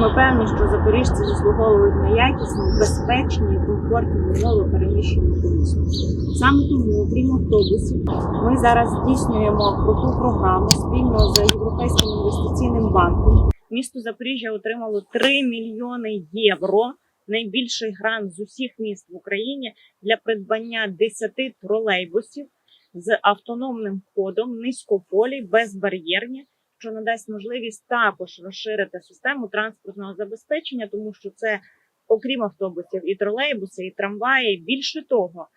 Ми певні, що запоріжці заслуговують на якісні, безпечні комфортні умови переміщення туризму. Саме тому, окрім автобусів, ми зараз здійснюємо круту програму спільно з Європейським інвестиційним банком. Місто Запоріжжя отримало 3 мільйони євро. Найбільший грант з усіх міст в Україні для придбання 10 тролейбусів з автономним ходом, низькополі, безбар'єрні, що надасть можливість також розширити систему транспортного забезпечення, тому що це, окрім автобусів, і тролейбуси, і трамваї. Більше того,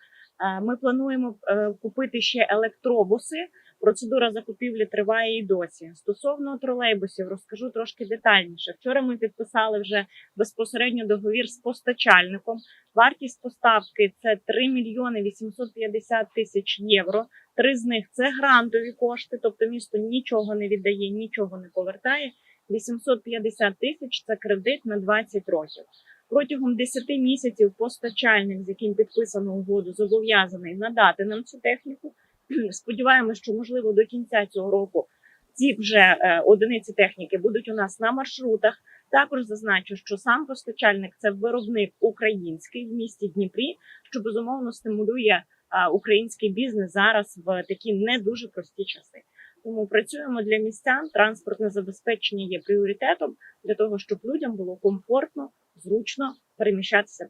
ми плануємо е, купити ще електробуси. Процедура закупівлі триває і досі. Стосовно тролейбусів, розкажу трошки детальніше. Вчора ми підписали вже безпосередньо договір з постачальником. Вартість поставки це 3 мільйони 850 тисяч євро. Три з них це грантові кошти, тобто місто нічого не віддає, нічого не повертає. 850 тисяч це кредит на 20 років. Протягом 10 місяців постачальник, з яким підписано угоду, зобов'язаний надати нам цю техніку. Сподіваємося, що можливо до кінця цього року ці вже е, одиниці техніки будуть у нас на маршрутах. Також зазначу, що сам постачальник це виробник український в місті Дніпрі, що безумовно стимулює український бізнес зараз в такі не дуже прості часи. Тому працюємо для містян. Транспортне забезпечення є пріоритетом для того, щоб людям було комфортно, зручно переміщатися